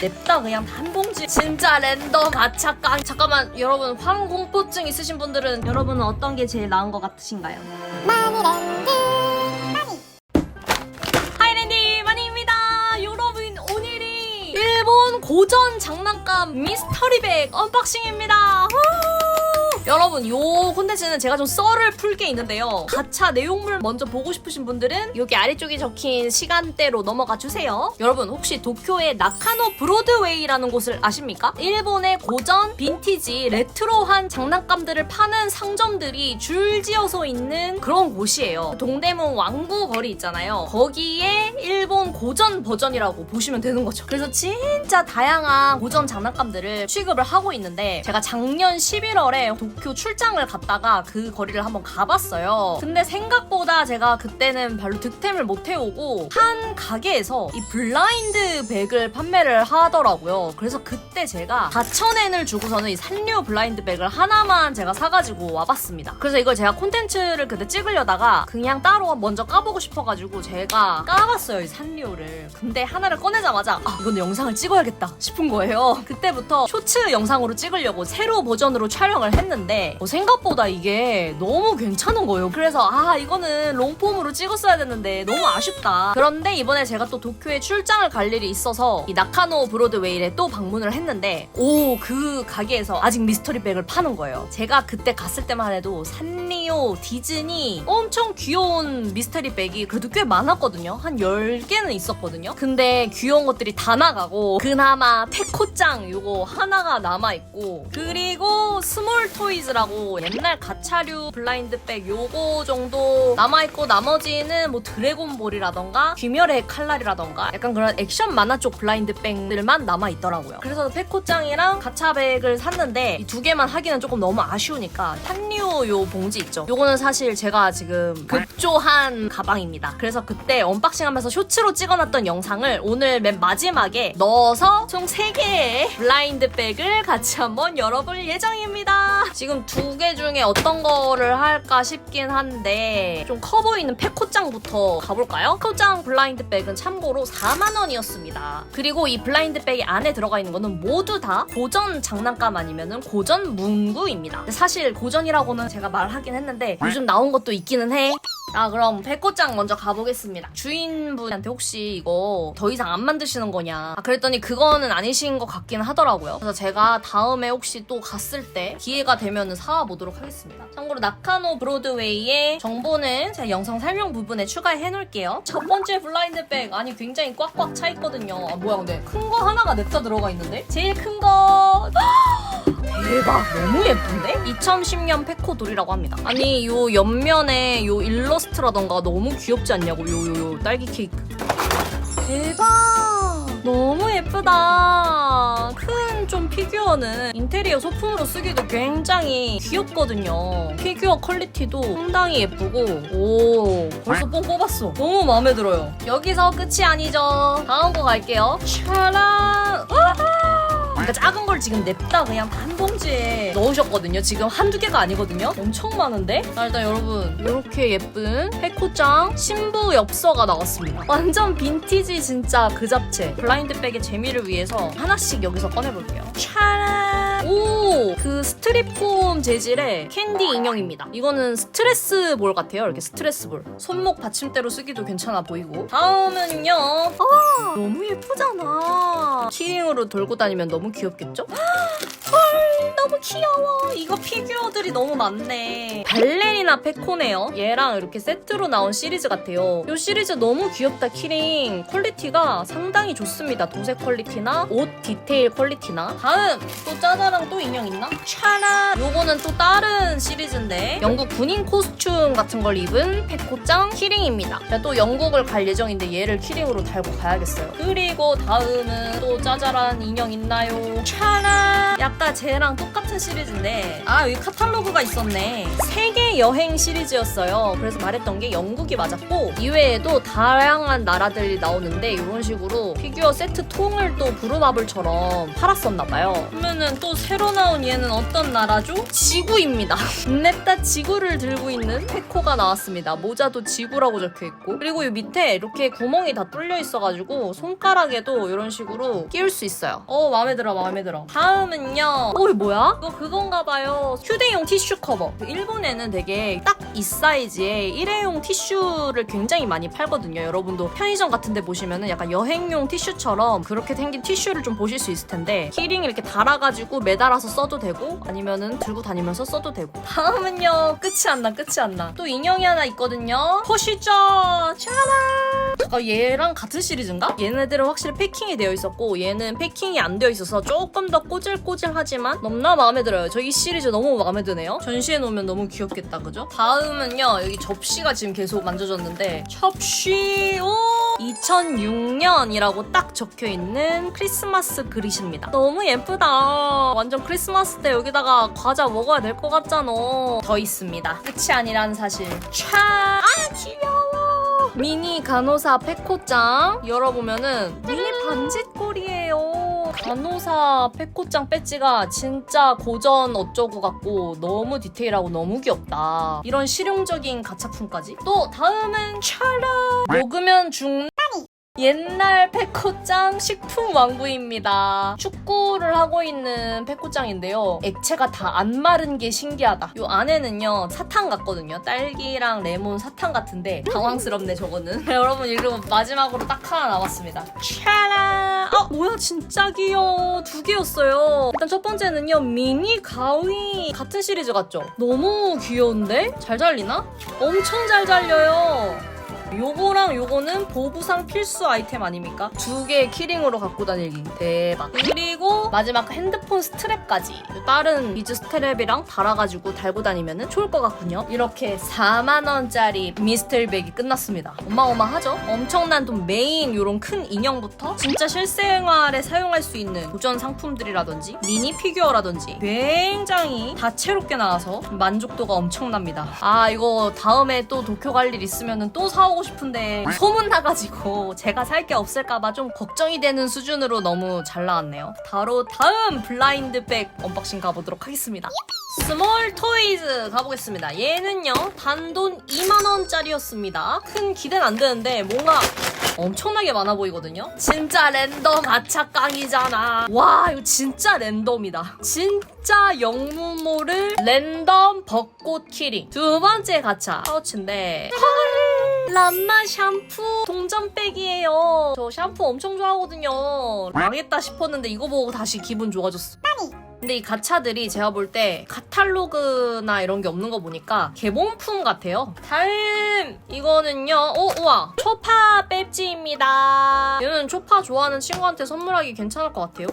냅다 그냥 한 봉지. 진짜 랜덤. 가차 깡 잠깐만. 여러분 황공포증 있으신 분들은 여러분은 어떤 게 제일 나은 것 같으신가요? 하이랜디. 마니입니다. 여러분 오늘이 일본 고전 장난감 미스터리백 언박싱입니다. 후! 여러분 요 콘텐츠는 제가 좀 썰을 풀 게 있는데요. 가차 내용물 먼저 보고 싶으신 분들은 여기 아래쪽에 적힌 시간대로 넘어가 주세요. 여러분 혹시 도쿄의 나카노 브로드웨이라는 곳을 아십니까? 일본의 고전, 빈티지, 레트로한 장난감들을 파는 상점들이 줄지어서 있는 그런 곳이에요. 동대문 왕구 거리 있잖아요. 거기에 일본 고전 버전이라고 보시면 되는 거죠. 그래서 진짜 다양한 고전 장난감들을 취급을 하고 있는데 제가 작년 11월에 도쿄 출장을 갔다가 그 거리를 한번 가봤어요. 근데 생각보다 제가 그때는 별로 득템을 못 해오고 한 가게에서 이 블라인드 백을 판매를 하더라고요. 그래서 그때 제가 4,000엔을 주고서는 이 산류 블라인드 백을 하나만 제가 사가지고 와봤습니다. 그래서 이걸 제가 콘텐츠를 그때 찍으려다가 그냥 따로 먼저 까보고 싶어가지고 제가 까봤어요 이 산류를. 근데 하나를 꺼내자마자 아 이건 영상을 찍어야겠다 싶은 거예요. 그때부터 쇼츠 영상으로 찍으려고 새로 버전으로 촬영을 했는데 어, 생각보다 이게 너무 괜찮은 거예요. 그래서 아 이거는 롱폼으로 찍었어야 됐는데 너무 아쉽다. 그런데 이번에 제가 또 도쿄에 출장을 갈 일이 있어서 이 나카노 브로드웨이에 또 방문을 했는데 오 그 가게에서 아직 미스터리 백을 파는 거예요. 제가 그때 갔을 때만 해도 산리오, 디즈니 엄청 귀여운 미스터리 백이 그래도 꽤 많았거든요. 한 10개는 있었거든요. 근데 귀여운 것들이 다 나가고 그나마 페코짱 요거 하나가 남아있고 그리고 스몰 토이 즈라고 옛날 가차류 블라인드백 요거 정도 남아있고 나머지는 뭐 드래곤볼이라던가 귀멸의 칼날이라던가 약간 그런 액션 만화 쪽 블라인드백들만 남아있더라고요. 그래서 페코짱이랑 가차백을 샀는데 이 두 개만 하기는 조금 너무 아쉬우니까 한류 요 봉지 있죠. 요거는 사실 제가 지금 급조한 가방입니다. 그래서 그때 언박싱 하면서 쇼츠로 찍어놨던 영상을 오늘 맨 마지막에 넣어서 총 3개의 블라인드백을 같이 한번 열어볼 예정입니다. 지금 두 개 중에 어떤 거를 할까 싶긴 한데 좀 커 보이는 페코짱부터 가볼까요? 페코짱 블라인드백은 참고로 4만원이었습니다. 그리고 이 블라인드백이 안에 들어가 있는 거는 모두 다 고전 장난감 아니면은 고전 문구입니다. 사실 고전이라고는 제가 말하긴 했는데 요즘 나온 것도 있기는 해. 아 그럼 백꽃장 먼저 가보겠습니다. 주인분한테 혹시 이거 더 이상 안 만드시는 거냐? 아, 그랬더니 그거는 아니신 것 같긴 하더라고요. 그래서 제가 다음에 혹시 또 갔을 때 기회가 되면은 사와보도록 하겠습니다. 참고로 나카노 브로드웨이의 정보는 제가 영상 설명 부분에 추가해 놓을게요. 첫 번째 블라인드백 아니 굉장히 꽉꽉 차 있거든요. 아 뭐야 근데 큰 거 하나가 냅다 들어가 있는데 제일 큰 거. 대박. 너무 예쁜데? 2010년 페코 돌이라고 합니다. 아니 요 옆면에 요 일러스트라던가 너무 귀엽지 않냐고 요 요 요 딸기 케이크. 대박! 너무 예쁘다. 큰 좀 피규어는 인테리어 소품으로 쓰기도 굉장히 귀엽거든요. 피규어 퀄리티도 상당히 예쁘고 오 벌써 뽕 뽑았어. 너무 마음에 들어요. 여기서 끝이 아니죠. 다음 거 갈게요. 샤란 그러니까 작은 걸 지금 냅다 그냥 한 봉지에 넣으셨거든요. 지금 한두 개가 아니거든요. 엄청 많은데? 자, 일단 여러분 이렇게 예쁜 페코짱 신부 엽서가 나왔습니다. 완전 빈티지 진짜 그 잡채. 블라인드백의 재미를 위해서 하나씩 여기서 꺼내볼게요. 샤란! 오! 그 스트리폼 재질의 캔디 인형입니다. 이거는 스트레스 볼 같아요. 이렇게 스트레스 볼. 손목 받침대로 쓰기도 괜찮아 보이고. 다음은요. 아! 너무 예쁘잖아. 키링으로 돌고 다니면 너무 귀엽겠죠? 헐 너무 귀여워. 이거 피규어들이 너무 많네. 발레리나 페코네요? 얘랑 이렇게 세트로 나온 시리즈 같아요. 이 시리즈 너무 귀엽다 키링. 퀄리티가 상당히 좋습니다. 도색 퀄리티나 옷 디테일 퀄리티나. 다음 또 짜자랑 또 인형 있나? 차라. 요거는 또 다른 시리즈인데 영국 군인 코스튬 같은 걸 입은 페코짱 키링입니다. 제가 또 영국을 갈 예정인데 얘를 키링으로 달고 가야겠어요. 그리고 다음은 또 짜자란 인형 있나요? 차라. 약간 쟤랑 똑같은 똑같은 시리즈인데 아 여기 카탈로그가 있었네. 세계 여행 시리즈였어요. 그래서 말했던 게 영국이 맞았고 이외에도 다양한 나라들이 나오는데 이런 식으로 피규어 세트 통을 또 브루마블처럼 팔았었나봐요. 그러면은 또 새로 나온 얘는 어떤 나라죠? 지구입니다. 냅다 지구를 들고 있는 페코가 나왔습니다. 모자도 지구라고 적혀있고. 그리고 이 밑에 이렇게 구멍이 다 뚫려 있어가지고 손가락에도 이런 식으로 끼울 수 있어요. 어 마음에 들어 마음에 들어. 다음은요. 어 이거 뭐야? 이거 그건가 봐요. 휴대용 티슈 커버. 일본에는 되게 딱 이 사이즈의 일회용 티슈를 굉장히 많이 팔거든요. 여러분도 편의점 같은 데 보시면은 약간 여행용 티슈처럼 그렇게 생긴 티슈를 좀 보실 수 있을 텐데 키링 이렇게 달아가지고 매달아서 써도 되고 아니면은 들고 다니면서 써도 되고. 다음은요. 끝이 안 나 끝이 안 나 또 인형이 하나 있거든요. 보시죠. 짜란 잠깐 얘랑 같은 시리즈인가? 얘네들은 확실히 패킹이 되어 있었고 얘는 패킹이 안 되어 있어서 조금 더 꼬질꼬질하지만 너무나 마음에 들어요. 저 이 시리즈 너무 마음에 드네요. 전시해 놓으면 너무 귀엽겠다, 그죠? 다음은요 여기 접시가 지금 계속 만져졌는데 접시 오 2006년이라고 딱 적혀 있는 크리스마스 그릇입니다. 너무 예쁘다. 완전 크리스마스 때 여기다가 과자 먹어야 될 것 같잖아. 더 있습니다. 끝이 아니라는 사실. 촤! 아 귀여워. 미니 간호사 페코짱 열어보면은 미니 반짓골이에요. 간호사 페코짱 배지가 진짜 고전 어쩌고 같고 너무 디테일하고 너무 귀엽다. 이런 실용적인 가차품까지. 또 다음은 촤라 먹으면 죽는 옛날 페코짱 식품 왕구입니다. 축구를 하고 있는 페코짱인데요. 액체가 다 안 마른 게 신기하다. 이 안에는요 사탕 같거든요. 딸기랑 레몬 사탕 같은데 당황스럽네 저거는. 여러분 이거 마지막으로 딱 하나 남았습니다. 차라. 아 뭐야 진짜 귀여워. 두 개였어요. 일단 첫 번째는요 미니 가위 같은 시리즈 같죠? 너무 귀여운데? 잘 잘리나? 엄청 잘 잘려요. 요거랑 요거는 보부상 필수 아이템 아닙니까? 두 개의 키링으로 갖고 다니기. 대박. 그리고 마지막 핸드폰 스트랩까지. 다른 비즈 스트랩이랑 달아가지고 달고 다니면 좋을 것 같군요. 이렇게 4만원짜리 미스터리 백이 끝났습니다. 어마어마하죠? 엄청난 또 메인 요런 큰 인형부터 진짜 실생활에 사용할 수 있는 도전 상품들이라든지 미니 피규어라든지 굉장히 다채롭게 나와서 만족도가 엄청납니다. 아 이거 다음에 또 도쿄 갈 일 있으면 또 사오고 싶은데 소문 나가지고 제가 살 게 없을까봐 좀 걱정이 되는 수준으로 너무 잘 나왔네요. 바로 다음 블라인드백 언박싱 가보도록 하겠습니다. 스몰 토이즈 가보겠습니다. 얘는요 단돈 2만원짜리였습니다. 큰 기대는 안 되는데 뭔가 엄청나게 많아 보이거든요. 진짜 랜덤 아차깡이잖아. 와 이거 진짜 랜덤이다. 진짜 영무모를 랜덤 벚꽃 키링. 두 번째 가차 파우치인데 헐 람마 샴푸 동전백이에요. 저 샴푸 엄청 좋아하거든요. 망했다 싶었는데 이거 보고 다시 기분 좋아졌어. 근데 이 가차들이 제가 볼 때 카탈로그나 이런 게 없는 거 보니까 개봉품 같아요. 다음 이거는요. 오 우와 초파 배지입니다. 얘는 초파 좋아하는 친구한테 선물하기 괜찮을 것 같아요.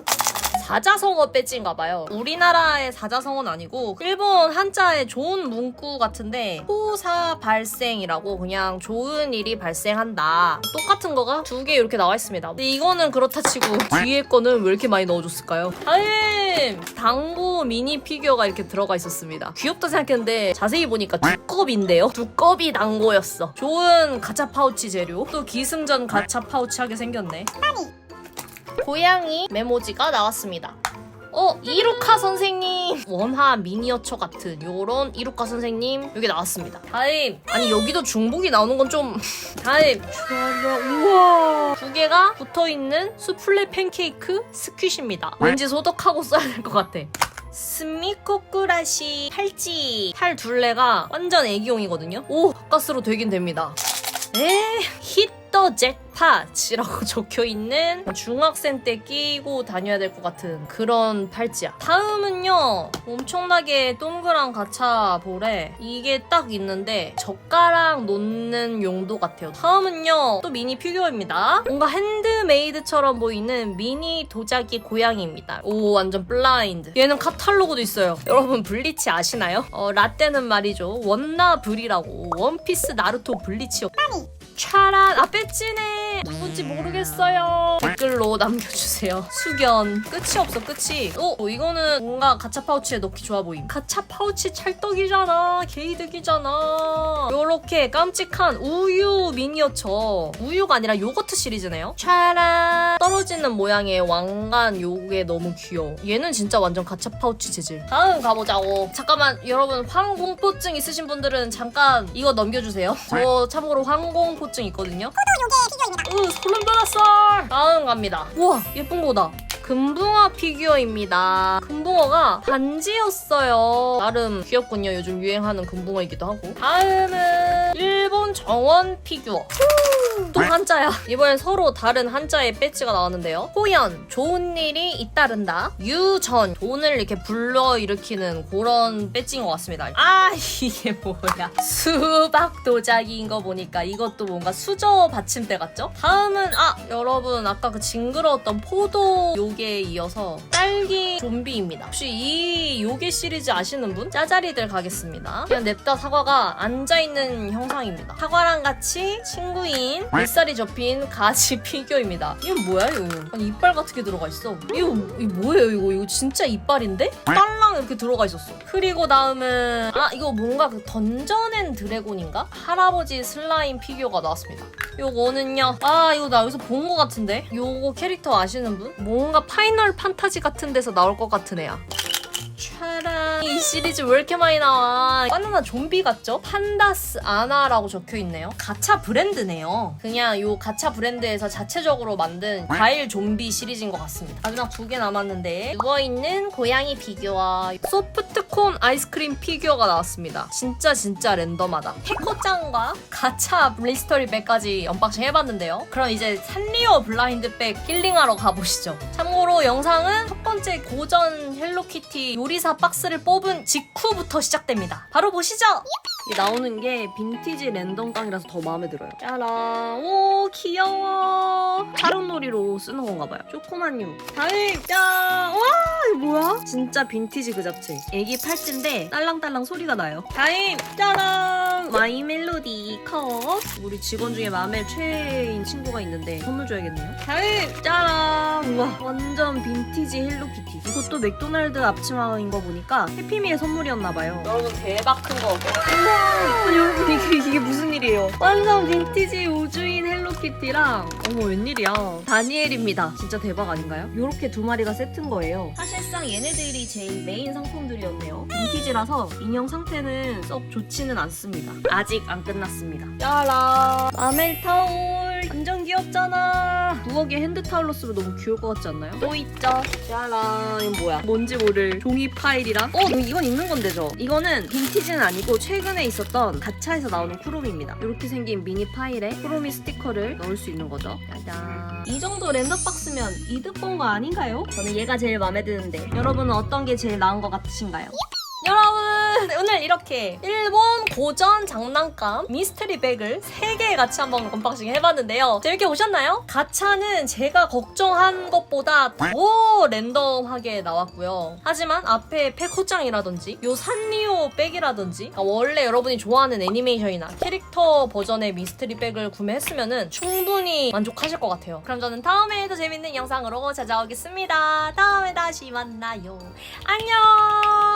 사자성어 배지인가 봐요. 우리나라의 사자성어는 아니고 일본 한자의 좋은 문구 같은데 호사 발생이라고 그냥 좋은 일이 발생한다. 똑같은 거가 두 개 이렇게 나와 있습니다. 근데 이거는 그렇다 치고 뒤에 거는 왜 이렇게 많이 넣어줬을까요? 다음 당구 미니 피규어가 이렇게 들어가 있었습니다. 귀엽다 생각했는데 자세히 보니까 두꺼비인데요. 두꺼비 당고였어. 좋은 가차 파우치 재료. 또 기승전 가차 파우치 하게 생겼네. 고양이 메모지가 나왔습니다. 어, 이루카 선생님 원화 미니어처 같은 요런 이루카 선생님 여기 나왔습니다. 다음 아니 여기도 중복이 나오는 건 좀 다음 슈아라 우와 두 개가 붙어 있는 수플레 팬케이크 스퀴시입니다. 왠지 소독하고 써야 될 것 같아. 스미코꾸라시 팔찌 팔 둘레가 완전 애기용이거든요. 오 가스로 되긴 됩니다. 에히 터 잭팟이라고 적혀 있는 중학생 때 끼고 다녀야 될 것 같은 그런 팔찌야. 다음은요 엄청나게 동그란 가차 볼에 이게 딱 있는데 젓가락 놓는 용도 같아요. 다음은요 또 미니 피규어입니다. 뭔가 핸드메이드처럼 보이는 미니 도자기 고양이입니다. 오 완전 블라인드. 얘는 카탈로그도 있어요. 여러분 블리치 아시나요? 어 라떼는 말이죠 원나 브리라고 원피스 나루토 블리치. 차란 아 배지네. 누군지 모르겠어요. 댓글로 남겨주세요. 숙연. 끝이 없어 끝이. 어 이거는 뭔가 가차 파우치에 넣기 좋아 보임. 가차 파우치 찰떡이잖아. 개이득이잖아. 요렇게 깜찍한 우유 미니어처. 우유가 아니라 요거트 시리즈네요. 차란. 떨어지는 모양의 왕관 요게 너무 귀여워. 얘는 진짜 완전 가차 파우치 재질. 다음 가보자고. 잠깐만 여러분 황공포증 있으신 분들은 잠깐 이거 넘겨주세요. 저 참고로 황공포증 있거든요. 으 소름 돋았어. 다음 갑니다. 우와 예쁜 거다 금붕어 피규어입니다. 금붕어가 반지였어요. 나름 귀엽군요. 요즘 유행하는 금붕어이기도 하고. 다음은 일본 정원 피규어. 또 한자야. 이번엔 서로 다른 한자의 배지가 나왔는데요. 호연, 좋은 일이 잇따른다. 유전, 돈을 이렇게 불러일으키는 그런 배지인 것 같습니다. 아, 이게 뭐야. 수박 도자기인 거 보니까 이것도 뭔가 수저 받침대 같죠? 다음은, 아, 여러분, 아까 그 징그러웠던 포도 요게 이어서 딸기 좀비입니다. 혹시 이 요게 시리즈 아시는 분? 짜자리들 가겠습니다. 그냥 냅다 사과가 앉아있는 형상입니다. 사과랑 같이 친구인 뱃살이 접힌 가지 피규어입니다. 이건 뭐야 이거? 아니 이빨 같은 게 들어가 있어. 이거, 이거 뭐예요 이거? 이거 진짜 이빨인데? 딸랑 이렇게 들어가 있었어. 그리고 다음은 아 이거 뭔가 그 던전 앤 드래곤인가? 할아버지 슬라임 피규어가 나왔습니다. 요거는요. 아 이거 나 여기서 본 것 같은데? 요거 캐릭터 아시는 분? 뭔가 파이널 판타지 같은 데서 나올 것 같은 애야. 차라 이 시리즈 왜 이렇게 많이 나와? 바나나 좀비 같죠? 판다스 아나라고 적혀 있네요. 가차 브랜드네요. 그냥 요 가차 브랜드에서 자체적으로 만든 과일 좀비 시리즈인 것 같습니다. 마지막 두 개 남았는데 누워있는 고양이 피규어 소프트콘 아이스크림 피규어가 나왔습니다. 진짜 진짜 랜덤하다. 해커짱과 가차 블리스터리 백까지 언박싱 해봤는데요. 그럼 이제 산리오 블라인드 백 힐링하러 가보시죠. 참고로 영상은 첫 번째 고전 헬로키티 요리사 박 스를 뽑은 직후부터 시작됩니다. 바로 보시죠. 이 나오는 게 빈티지 랜덤 깡이라서 더 마음에 들어요. 짜란, 오 귀여워. 하루놀이로 쓰는 건가 봐요. 조그만유. 다음 짠. 와 이거 뭐야? 진짜 빈티지 그 자체. 애기 팔찌인데 딸랑딸랑 소리가 나요. 다음 짜란. 마이 멜로디 컷. 우리 직원 중에 마음에 최애인 친구가 있는데 선물 줘야겠네요. 다음 짜란. 우와 완전 빈티지 헬로키티. 이것도 맥도날드 앞치마인 거 보니까 해피미의 선물이었나 봐요. 여러분 대박 큰 거. 우와 여러분 이게, 무슨 일이에요? 완전 빈티지 우주인 헬 로키티랑 어머 웬일이야. 다니엘입니다. 진짜 대박 아닌가요? 요렇게 두 마리가 세트인 거예요. 사실상 얘네들이 제일 메인 상품들이었네요. 빈티지라서 인형 상태는 썩 좋지는 않습니다. 아직 안 끝났습니다. 짜라 라멜 타올 완전 귀엽잖아. 부엌에 핸드타올로 쓰면 너무 귀여울 것 같지 않나요? 또 있죠. 짜라 이건 뭐야? 뭔지 모를 종이 파일이랑 어 이건 있는 건데죠? 이거는 빈티지는 아니고 최근에 있었던 가차에서 나오는 쿠로미입니다. 이렇게 생긴 미니 파일에 쿠로미 스티커를 넣을 수 있는 거죠. 짜잔. 이 정도 랜덤박스면 이득 본 거 아닌가요? 저는 얘가 제일 마음에 드는데 여러분은 어떤 게 제일 나은 것 같으신가요? 오늘 이렇게 일본 고전 장난감 미스테리 백을 3개 같이 한번 언박싱 해봤는데요. 재밌게 보셨나요? 가차는 제가 걱정한 것보다 더 랜덤하게 나왔고요. 하지만 앞에 팩호짱이라든지 요 산리오 백이라든지 그러니까 원래 여러분이 좋아하는 애니메이션이나 캐릭터 버전의 미스테리 백을 구매했으면 충분히 만족하실 것 같아요. 그럼 저는 다음에 더 재밌는 영상으로 찾아오겠습니다. 다음에 다시 만나요. 안녕